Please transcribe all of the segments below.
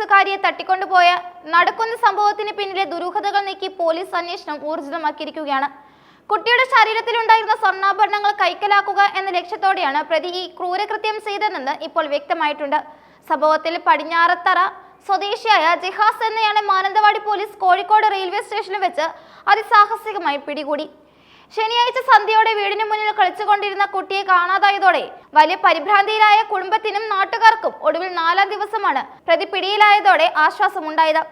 വയസ്സുകാരിയെ തട്ടിക്കൊണ്ടുപോയ നടക്കുന്ന സംഭവത്തിന് പിന്നിലെ ദുരൂഹതകൾ നീക്കി പോലീസ് അന്വേഷണം ഊർജിതമാക്കിയിരിക്കുകയാണ്. കുട്ടിയുടെ ശരീരത്തിലുണ്ടായിരുന്ന സ്വർണാഭരണങ്ങൾ കൈക്കലാക്കുക എന്ന ലക്ഷ്യത്തോടെയാണ് പ്രതി ഈ ക്രൂരകൃത്യം ചെയ്തതെന്ന് ഇപ്പോൾ വ്യക്തമായിട്ടുണ്ട്. സംഭവത്തിൽ പടിഞ്ഞാറത്തറ സ്വദേശിയായ ജിഹാസ് എന്നയാളെ മാനന്തവാടി പോലീസ് കോഴിക്കോട് റെയിൽവേ സ്റ്റേഷനിൽ വെച്ച് അതിസാഹസികമായി പിടികൂടി. ശനിയാഴ്ച സന്ധ്യയോടെ വീടിന് മുന്നിൽ കളിച്ചുകൊണ്ടിരുന്ന കുട്ടിയെ കാണാതായതോടെ വലിയ പരിഭ്രാന്തിയിലായ കുടുംബത്തിനും നാട്ടുകാർക്കും ഒടുവിൽ നാലാം ദിവസമാണ് പ്രതി പിടിയിലായതോടെ ആശ്വാസമുണ്ടായത്.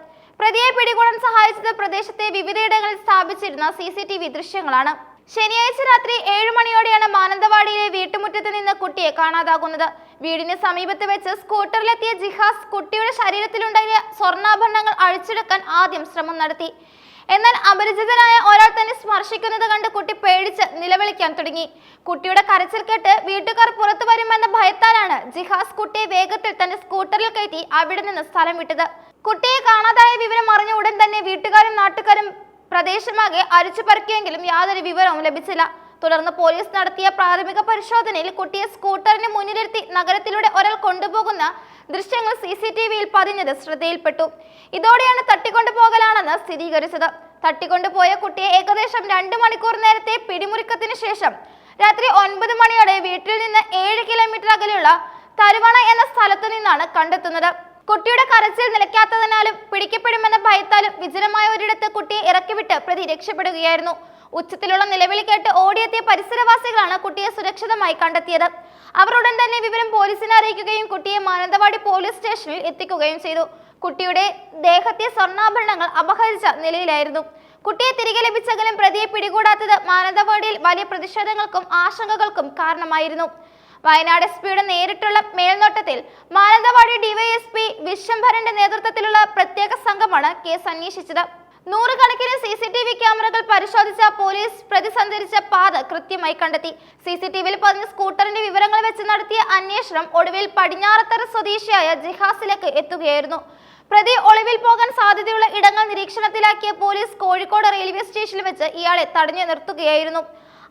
പ്രതിയെ പിടികൂടാൻ സഹായിച്ചത് പ്രദേശത്തെ വിവിധയിടങ്ങളിൽ സ്ഥാപിച്ചിരുന്ന സി സി ടി വി ദൃശ്യങ്ങളാണ്. ശനിയാഴ്ച രാത്രി ഏഴു മണിയോടെയാണ് മാനന്തവാടിയിലെ വീട്ടുമുറ്റത്ത് നിന്ന് കുട്ടിയെ കാണാതാകുന്നത്. വീടിന് സമീപത്ത് വെച്ച് സ്കൂട്ടറിലെത്തിയ ജിഹാസ് കുട്ടിയുടെ ശരീരത്തിലുണ്ടായ സ്വർണാഭരണങ്ങൾ അഴിച്ചെടുക്കാൻ ആദ്യം ശ്രമം നടത്തി. എന്നാൽ അപരിചിതനായ ഒരാൾ തന്നെ സ്പർശിക്കുന്നത് കണ്ട് കുട്ടി പേടിച്ച് നിലവിളിക്കാൻ തുടങ്ങി. കുട്ടിയുടെ കരച്ചിൽ കേട്ട് വീട്ടുകാർ പുറത്തു വരുമെന്ന ഭയത്താലാണ് ജിഹാസ് കുട്ടിയെ വേഗത്തിൽ തന്റെ സ്കൂട്ടറിൽ കയറ്റി അവിടെ നിന്ന് സ്ഥലം വിട്ടത്. കുട്ടിയെ കാണാതായ വിവരം അറിഞ്ഞ ഉടൻ തന്നെ വീട്ടുകാരും നാട്ടുകാരും പ്രദേശമാകെ അരിച്ചു പറക്കിയെങ്കിലും യാതൊരു വിവരവും ലഭിച്ചില്ല. തുടർന്ന് പോലീസ് നടത്തിയ പ്രാഥമിക പരിശോധനയിൽ കുട്ടിയെ സ്കൂട്ടറിന് മുന്നിലിരുത്തി നഗരത്തിലൂടെ ഒരാൾ കൊണ്ടുപോകുന്ന ദൃശ്യങ്ങൾ സി സി ടി വിയിൽ പതിഞ്ഞത് ശ്രദ്ധയിൽപ്പെട്ടു. ഇതോടെയാണ് തട്ടിക്കൊണ്ടുപോകലാണെന്ന് സ്ഥിരീകരിച്ചത്. തട്ടിക്കൊണ്ടുപോയ കുട്ടിയെ ഏകദേശം രണ്ട് മണിക്കൂർ നേരത്തെ പിടിമുറുക്കത്തിന് ശേഷം രാത്രി ഒൻപത് മണിയോടെ വീട്ടിൽ നിന്ന് ഏഴ് കിലോമീറ്റർ അകലെയുള്ള തരുവണ എന്ന സ്ഥലത്തു നിന്നാണ് കണ്ടെത്തുന്നത്. കുട്ടിയുടെ കരച്ചിൽ നിലയ്ക്കാത്തതിനാലും പിടിക്കപ്പെടുമെന്ന ഭയത്താലും വിജനമായ ഒരിടത്ത് കുട്ടിയെ ഇറക്കിവിട്ട് പ്രതി രക്ഷപ്പെടുകയായിരുന്നു. ഉച്ചത്തിലുള്ള നിലവിളി കേട്ട് ഓടിയെത്തിയ പരിസരവാസികളാണ് കുട്ടിയെ സുരക്ഷിതമായി കണ്ടെത്തിയത്. അവർ ഉടൻ തന്നെ വിവരം പോലീസിനെ അറിയിക്കുകയും കുട്ടിയെ മാനന്തവാടി പോലീസ് സ്റ്റേഷനിൽ എത്തിക്കുകയും ചെയ്തു. കുട്ടിയുടെ ദേഹത്തെ സ്വർണാഭരണങ്ങൾ അപഹരിച്ച നിലയിലായിരുന്നു. കുട്ടിയെ തിരികെ ലഭിച്ചെങ്കിലും പ്രതിയെ പിടികൂടാത്തത് മാനന്തവാടിയിൽ വലിയ പ്രതിഷേധങ്ങൾക്കും ആശങ്കകൾക്കും കാരണമായിരുന്നു. വയനാട് എസ് പിയുടെ നേരിട്ടുള്ള മേൽനോട്ടത്തിൽ മാനന്തവാടി ഡിവൈഎസ്പി വിശ്വംഭരന്റെ നേതൃത്വത്തിലുള്ള പ്രത്യേക സംഘമാണ് കേസ് അന്വേഷിച്ചത്. നൂറുകണക്കിന് സി സി ടി വി ക്യാമറകൾ പരിശോധിച്ച പോലീസ് പ്രതി സഞ്ചരിച്ച പാത കൃത്യമായി കണ്ടെത്തി. സി സി ടി വിയിൽ പതിഞ്ഞ സ്കൂട്ടറിന്റെ വിവരങ്ങൾ വെച്ച് നടത്തിയ അന്വേഷണം ഒടുവിൽ പടിഞ്ഞാറത്തറ സ്വദേശിയായ ജിഹാസിലേക്ക് എത്തുകയായിരുന്നു. പ്രതി ഒളിവിൽ പോകാൻ സാധ്യതയുള്ള ഇടങ്ങൾ നിരീക്ഷണത്തിലാക്കിയ പോലീസ് കോഴിക്കോട് റെയിൽവേ സ്റ്റേഷനിൽ വെച്ച് ഇയാളെ തടഞ്ഞു നിർത്തുകയായിരുന്നു.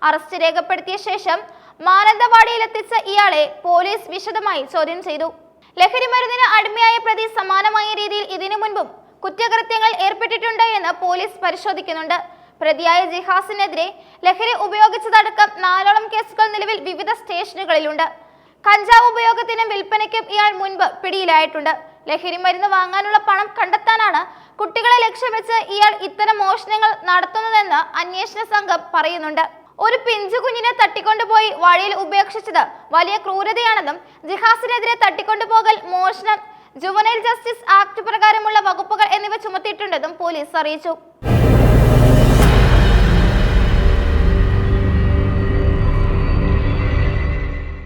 അറസ്റ്റ് രേഖപ്പെടുത്തിയ ശേഷം മാനന്തവാടിയിലെത്തിച്ച ഇയാളെ പോലീസ് വിശദമായി ചോദ്യം ചെയ്തു. ലഹരി മരുന്നിന് അടിമയായ പ്രതി സമാനമായ രീതിയിൽ ഇതിനു മുൻപും കുറ്റകൃത്യങ്ങൾ ഏർപ്പെട്ടിട്ടുണ്ട് എന്ന് പോലീസ് പരിശോധിക്കുന്നുണ്ട്. പ്രതിയായ ജിഹാസിനെതിരെ ലഹരി ഉപയോഗിച്ചതടക്കം നാലോളം കേസുകൾ നിലവിൽ വിവിധ സ്റ്റേഷനുകളിലുണ്ട്. കഞ്ചാവ് ഉപയോഗത്തിനും വിൽപ്പനയ്ക്കും ഇയാൾ മുൻപ് പിടിയിലായിട്ടുണ്ട്. ലഹരി മരുന്ന് വാങ്ങാനുള്ള പണം കണ്ടെത്താനാണ് കുട്ടികളെ ലക്ഷ്യം വെച്ച് ഇയാൾ ഇത്തരം മോഷണങ്ങൾ നടത്തുന്നതെന്ന് അന്വേഷണ സംഘം പറയുന്നുണ്ട്. ഒരു പിഞ്ചു കുഞ്ഞിനെ തട്ടിക്കൊണ്ടുപോയി വഴിയിൽ ഉപേക്ഷിച്ചത് വലിയ ക്രൂരതയാണെന്നും ജിഹാസിനെതിരെ തട്ടിക്കൊണ്ടുപോകൽ മോഷണം ജുവനൈൽ ജസ്റ്റിസ് ആക്ട് പ്രകാരമുള്ള വകുപ്പുകൾ എന്നിവ ചുമത്തിയിട്ടുണ്ടെന്നും പോലീസ് അറിയിച്ചു.